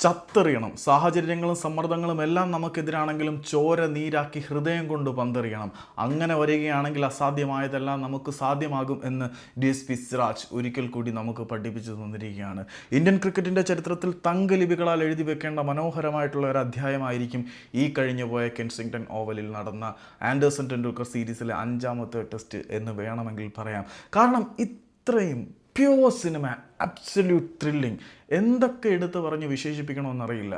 ചത്തെറിയണം. സാഹചര്യങ്ങളും സമ്മർദ്ദങ്ങളും എല്ലാം നമുക്കെതിരാണെങ്കിലും ചോര നീരാക്കി ഹൃദയം കൊണ്ട് പന്തെറിയണം. അങ്ങനെ വരികയാണെങ്കിൽ അസാധ്യമായതെല്ലാം നമുക്ക് സാധ്യമാകും എന്ന് ഡി എസ് പി സിറാജ് ഒരിക്കൽ കൂടി നമുക്ക് പഠിപ്പിച്ചു തന്നിരിക്കുകയാണ്. ഇന്ത്യൻ ക്രിക്കറ്റിന്റെ ചരിത്രത്തിൽ തങ്കലിപികളാൽ എഴുതി വെക്കേണ്ട മനോഹരമായിട്ടുള്ള ഒരു അധ്യായമായിരിക്കും ഈ കഴിഞ്ഞു പോയ കെൻസിംഗ്ടൺ ഓവലിൽ നടന്ന ആൻഡേഴ്സൺ ടെണ്ടുൽക്കർ സീരീസിലെ അഞ്ചാമത്തെ ടെസ്റ്റ് എന്ന് വേണമെങ്കിൽ പറയാം. കാരണം ഇത്രയും പ്യുവർ സിനിമ അബ്സല്യൂട്ട് ത്രില്ലിങ് എന്തൊക്കെ എടുത്ത് പറഞ്ഞ് വിശേഷിപ്പിക്കണമെന്നറിയില്ല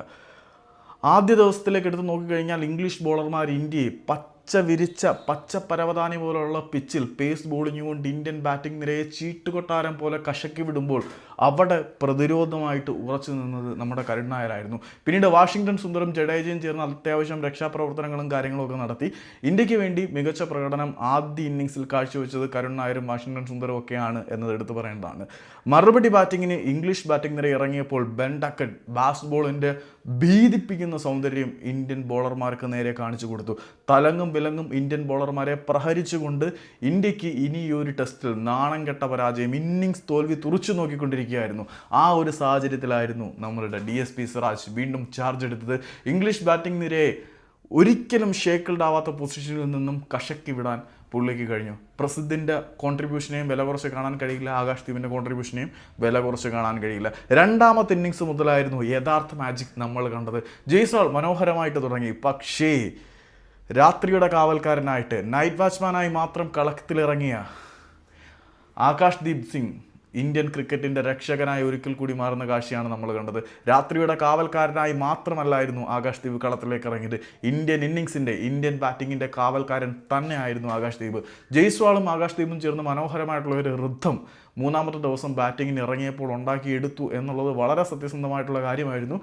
ആദ്യ ദിവസത്തിലേക്ക് എടുത്ത് നോക്കിക്കഴിഞ്ഞാൽ ഇംഗ്ലീഷ് ബോളർമാർ ഇന്ത്യയെ പച്ച വിരിച്ച പച്ച പരവതാനി പോലുള്ള പിച്ചിൽ പേസ് ബോളിംഗ് കൊണ്ട് ഇന്ത്യൻ ബാറ്റിംഗ് നിരയെ ചീട്ടുകൊട്ടാരം പോലെ കശക്കി വിടുമ്പോൾ അവിടെ പ്രതിരോധമായിട്ട് ഉറച്ചു നിന്നത് നമ്മുടെ കരുൺ നായരായിരുന്നു. പിന്നീട് വാഷിങ്ടൺ സുന്ദരം ജഡേജയും ചേർന്ന് അത്യാവശ്യം രക്ഷാപ്രവർത്തനങ്ങളും കാര്യങ്ങളും ഒക്കെ നടത്തി. ഇന്ത്യയ്ക്ക് വേണ്ടി മികച്ച പ്രകടനം ആദ്യ ഇന്നിങ്സിൽ കാഴ്ചവെച്ചത് കരുൺ നായരും വാഷിങ്ടൺ സുന്ദറും ഒക്കെയാണ് എന്നത് എടുത്തു പറയേണ്ടതാണ്. മറുപടി ബാറ്റിങ്ങിന് ഇംഗ്ലീഷ് ബാറ്റിംഗ് നിര ഇറങ്ങിയപ്പോൾ ബെൻ ഡക്കൻ ബാസ് ബോളിന്റെ ഭീതിപ്പിക്കുന്ന സൗന്ദര്യം ഇന്ത്യൻ ബോളർമാർക്ക് നേരെ കാണിച്ചു കൊടുത്തു. തലങ്ങും വിലങ്ങും ഇന്ത്യൻ ബോളർമാരെ പ്രഹരിച്ചുകൊണ്ട് ഇന്ത്യയ്ക്ക് ഇനി ഒരു ടെസ്റ്റിൽ നാണം കെട്ട പരാജയം ഇന്നിങ്സ് തോൽവി തുറച്ചു നോക്കിക്കൊണ്ടിരിക്കുകയായിരുന്നു. ആ ഒരു സാഹചര്യത്തിലായിരുന്നു നമ്മളുടെ ഡി എസ് പി സിറാജ് വീണ്ടും ചാർജ് എടുത്തത്. ഇംഗ്ലീഷ് ബാറ്റിംഗ് നിരയെ ഒരിക്കലും ഷേക്കിൾഡ് ആവാത്ത പൊസിഷനിൽ നിന്നും കഷക്കി വിടാൻ പുള്ളിക്ക് കഴിഞ്ഞു. പ്രസിദ്ധിന്റെ കോൺട്രിബ്യൂഷനെയും വില കുറച്ച് കാണാൻ കഴിയില്ല. ആകാശ് ദീപിന്റെ കോൺട്രിബ്യൂഷനെയും വില കുറച്ച് കാണാൻ കഴിയില്ല. രണ്ടാമത്തെ ഇന്നിങ്സ് മുതലായിരുന്നു യഥാർത്ഥ മാജിക് നമ്മൾ കണ്ടത്. ജയ്സാൾ മനോഹരമായിട്ട് തുടങ്ങി. പക്ഷേ രാത്രിയുടെ കാവൽക്കാരനായിട്ട് നൈറ്റ് വാച്ച്മാനായി മാത്രം കളത്തിലിറങ്ങിയ ആകാശ് ദീപ് സിംഗ് ഇന്ത്യൻ ക്രിക്കറ്റിന്റെ രക്ഷകനായി ഒരിക്കൽ കൂടി മാറുന്ന കാഴ്ചയാണ് നമ്മൾ കണ്ടത്. രാത്രിയുടെ കാവൽക്കാരനായി മാത്രമല്ലായിരുന്നു ആകാശ് ദീപ് കളത്തിലേക്ക് ഇറങ്ങിയത്. ഇന്ത്യൻ ഇന്നിങ്സിന്റെ ഇന്ത്യൻ ബാറ്റിങ്ങിന്റെ കാവൽക്കാരൻ തന്നെയായിരുന്നു ആകാശ് ദീപ്. ജയ്സ്വാളും ആകാശ് ദീപും ചേർന്ന് മനോഹരമായിട്ടുള്ള ഒരു ഋദ്ധം മൂന്നാമത്തെ ദിവസം ബാറ്റിങ്ങിന് ഇറങ്ങിയപ്പോൾ ഉണ്ടാക്കിയെടുത്തു എന്നുള്ളത് വളരെ സത്യസന്ധമായിട്ടുള്ള കാര്യമായിരുന്നു.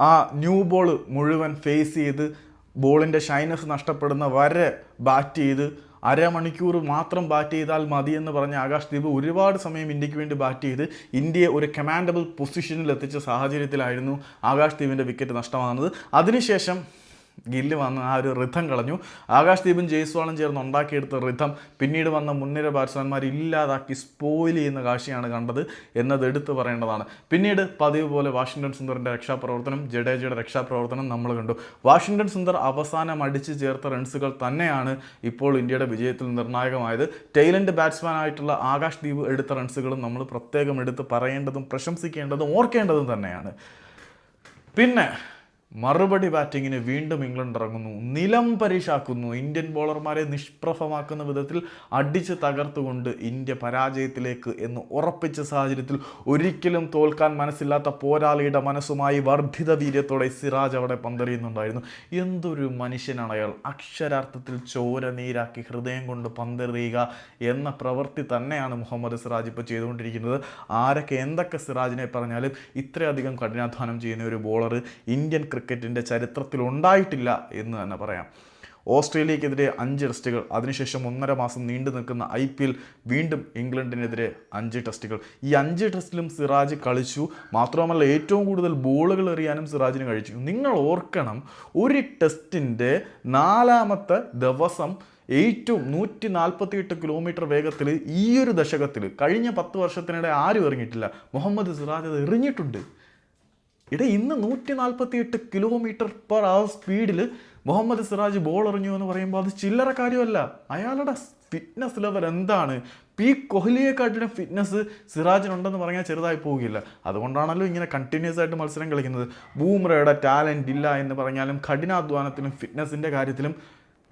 ആ ന്യൂ ബോൾ മുഴുവൻ ഫേസ് ചെയ്ത് ബോളിന്റെ ഷൈനസ് നഷ്ടപ്പെടുന്ന വരെ ബാറ്റ് ചെയ്ത് അരമണിക്കൂർ മാത്രം ബാറ്റ് ചെയ്താൽ മതി എന്ന് പറഞ്ഞ ആകാശ് ദീപ് ഒരുപാട് സമയം ഇന്ത്യയ്ക്ക് വേണ്ടി ബാറ്റ് ചെയ്ത് ഇന്ത്യയെ ഒരു കമാൻഡബിൾ പൊസിഷനിൽ എത്തിച്ച സാഹചര്യത്തിലായിരുന്നു ആകാശ് ദീപിന്റെ വിക്കറ്റ് നഷ്ടമാകുന്നത്. അതിനുശേഷം ഗില്ല് വന്ന് ആ ഒരു റിഥം കളഞ്ഞു. ആകാശ് ദീപും ജയ്സ്വാളും ചേർന്ന് ഉണ്ടാക്കിയെടുത്ത റിഥം പിന്നീട് വന്ന മുൻനിര ബാറ്റ്സ്മാൻമാർ ഇല്ലാതാക്കി സ്പോയിൽ ചെയ്യുന്ന കാഴ്ചയാണ് കണ്ടത് എന്നത് എടുത്തു പറയേണ്ടതാണ്. പിന്നീട് പതിവ് പോലെ വാഷിങ്ടൺ സുന്ദറിന്റെ രക്ഷാപ്രവർത്തനം ജഡേജയുടെ രക്ഷാപ്രവർത്തനം നമ്മൾ കണ്ടു. വാഷിംഗ്ടൺ സുന്ദർ അവസാനം അടിച്ചു ചേർത്ത റൺസുകൾ തന്നെയാണ് ഇപ്പോൾ ഇന്ത്യയുടെ വിജയത്തിൽ നിർണായകമായത്. ടൈലൻഡ് ബാറ്റ്സ്മാൻ ആയിട്ടുള്ള ആകാശ് ദീപ് എടുത്ത റൺസുകളും നമ്മൾ പ്രത്യേകം എടുത്ത് പറയേണ്ടതും പ്രശംസിക്കേണ്ടതും ഓർക്കേണ്ടതും തന്നെയാണ്. പിന്നെ മറുപടി ബാറ്റിങ്ങിന് വീണ്ടും ഇംഗ്ലണ്ട് ഇറങ്ങുന്നു. നിലം പരീക്ഷാക്കുന്നു. ഇന്ത്യൻ ബോളർമാരെ നിഷ്പ്രഭമാക്കുന്ന വിധത്തിൽ അടിച്ച് തകർത്തുകൊണ്ട് ഇന്ത്യ പരാജയത്തിലേക്ക് എന്ന് ഉറപ്പിച്ച സാഹചര്യത്തിൽ ഒരിക്കലും തോൽക്കാൻ മനസ്സില്ലാത്ത പോരാളിയുടെ മനസ്സുമായി വർദ്ധിത വീര്യത്തോടെ സിറാജ് അവിടെ പന്തെറിയുന്നുണ്ടായിരുന്നു. എന്തൊരു മനുഷ്യനാണ് അയാൾ. അക്ഷരാർത്ഥത്തിൽ ചോര നീരാക്കി ഹൃദയം കൊണ്ട് പന്തെറിയുക എന്ന പ്രവൃത്തി തന്നെയാണ് മുഹമ്മദ് സിറാജ് ഇപ്പോൾ ചെയ്തുകൊണ്ടിരിക്കുന്നത്. ആരൊക്കെ എന്തൊക്കെ സിറാജിനെ പറഞ്ഞാലും ഇത്രയധികം കഠിനാധ്വാനം ചെയ്യുന്ന ഒരു ബോളർ ഇന്ത്യൻ ക്രിക്കറ്റിന്റെ ചരിത്രത്തിൽ ഉണ്ടായിട്ടില്ല എന്ന് തന്നെ പറയാം. ഓസ്ട്രേലിയക്കെതിരെ അഞ്ച് ടെസ്റ്റുകൾ അതിനുശേഷം ഒന്നര മാസം നീണ്ടു നിൽക്കുന്ന ഐ പി എൽ വീണ്ടും ഇംഗ്ലണ്ടിനെതിരെ അഞ്ച് ടെസ്റ്റുകൾ. ഈ അഞ്ച് ടെസ്റ്റിലും സിറാജ് കളിച്ചു. മാത്രമല്ല ഏറ്റവും കൂടുതൽ ബോളുകൾ എറിയാനും സിറാജിന് കഴിച്ചു. നിങ്ങൾ ഓർക്കണം ഒരു ടെസ്റ്റിന്റെ നാലാമത്തെ ദിവസം ഏറ്റവും നൂറ്റി നാൽപ്പത്തി എട്ട് കിലോമീറ്റർ വേഗത്തിൽ ഈ ഒരു ദശകത്തിൽ കഴിഞ്ഞ പത്ത് വർഷത്തിനിടെ ആരും എറിഞ്ഞിട്ടില്ല. മുഹമ്മദ് സിറാജ് അത് എറിഞ്ഞിട്ടുണ്ട്. ഇട ഇന്ന് നൂറ്റി നാൽപ്പത്തി എട്ട് കിലോമീറ്റർ പെർ അവർ സ്പീഡിൽ മുഹമ്മദ് സിറാജ് ബോൾ എറിഞ്ഞു എന്ന് പറയുമ്പോൾ അത് ചില്ലറ കാര്യമല്ല. അയാളുടെ ഫിറ്റ്നസ് ലെവൽ എന്താണ്? പി കോഹ്ലിയെക്കാട്ടിലും ഫിറ്റ്നസ് സിറാജിനുണ്ടെന്ന് പറഞ്ഞാൽ ചെറുതായി പോവുകയില്ല. അതുകൊണ്ടാണല്ലോ ഇങ്ങനെ കണ്ടിന്യൂസ് ആയിട്ട് മത്സരം കളിക്കുന്നത്. ബൂമ്രയുടെ ടാലന്റ് ഇല്ല എന്ന് പറഞ്ഞാലും കഠിനാധ്വാനത്തിലും ഫിറ്റ്നസിന്റെ കാര്യത്തിലും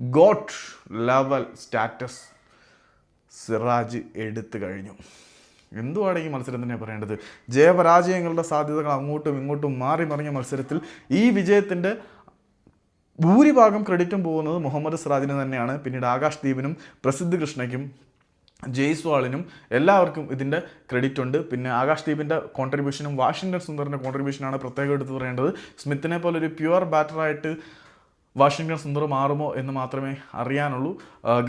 ഗോട്ട് ലെവൽ സ്റ്റാറ്റസ് സിറാജ് എടുത്തു കഴിഞ്ഞു. എന്തുവാണ് ഈ മത്സരത്തിനെ പറയേണ്ടത്? ജയപരാജയങ്ങളുടെ സാധ്യതകൾ അങ്ങോട്ടും ഇങ്ങോട്ടും മാറി മറിഞ്ഞ മത്സരത്തിൽ ഈ വിജയത്തിന്റെ ഭൂരിഭാഗം ക്രെഡിറ്റും പോകുന്നത് മുഹമ്മദ് സിറാജിന് തന്നെയാണ്. പിന്നീട് ആകാശ് ദീപിനും പ്രസിദ്ധ് കൃഷ്ണയ്ക്കും ജയ്സ്വാളിനും എല്ലാവർക്കും ഇതിന്റെ ക്രെഡിറ്റ് ഉണ്ട്. പിന്നെ ആകാശ് ദീപിന്റെ കോൺട്രിബ്യൂഷനും വാഷിങ്ടൺ സുന്ദറിന്റെ കോൺട്രിബ്യൂഷനാണ് പ്രത്യേകം എടുത്തു പറയേണ്ടത്. സ്മിത്തിനെ പോലെ ഒരു പ്യുവർ ബാറ്ററായിട്ട് വാഷിങ്ടൺ സുന്ദർ മാറുമോ എന്ന് മാത്രമേ അറിയാനുള്ളൂ.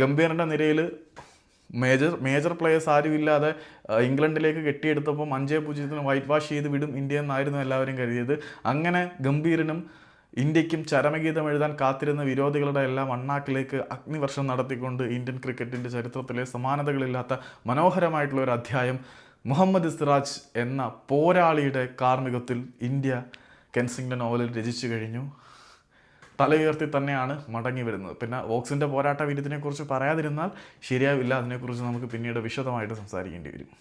ഗംഭീറിന്റെ നിരയിൽ മേജർ മേജർ പ്ലേയേഴ്സ് ആരും ഇല്ലാതെ ഇംഗ്ലണ്ടിലേക്ക് കെട്ടിയെടുത്തപ്പം അഞ്ചേ പൂജ്യത്തിന് വൈറ്റ് വാഷ് ചെയ്ത് വിടും ഇന്ത്യ എന്നായിരുന്നു എല്ലാവരും കരുതിയത്. അങ്ങനെ ഗംഭീരനും ഇന്ത്യക്കും ചരമഗീതം എഴുതാൻ കാത്തിരുന്ന വിരോധികളുടെ എല്ലാം അണ്ണാക്കിലേക്ക് അഗ്നിവർഷം നടത്തിക്കൊണ്ട് ഇന്ത്യൻ ക്രിക്കറ്റിന്റെ ചരിത്രത്തിലെ സമാനതകളില്ലാത്ത മനോഹരമായിട്ടുള്ള ഒരു അധ്യായം മുഹമ്മദ് ഇസ്റാജ് എന്ന പോരാളിയുടെ കാർമ്മികത്തിൽ ഇന്ത്യ കെൻസിംഗ്ടൺ ഓവലിൽ രചിച്ചു കഴിഞ്ഞു. തലയുയർത്തി തന്നെയാണ് മടങ്ങി വരുന്നത്. പിന്നെ വോക്സിന്റെ പോരാട്ട വീര്യത്തിനെക്കുറിച്ച് പറയാതിരുന്നാൽ ശരിയാവില്ല. അതിനെക്കുറിച്ച് നമുക്ക് പിന്നീട് വിശദമായിട്ട് സംസാരിക്കേണ്ടി വരും.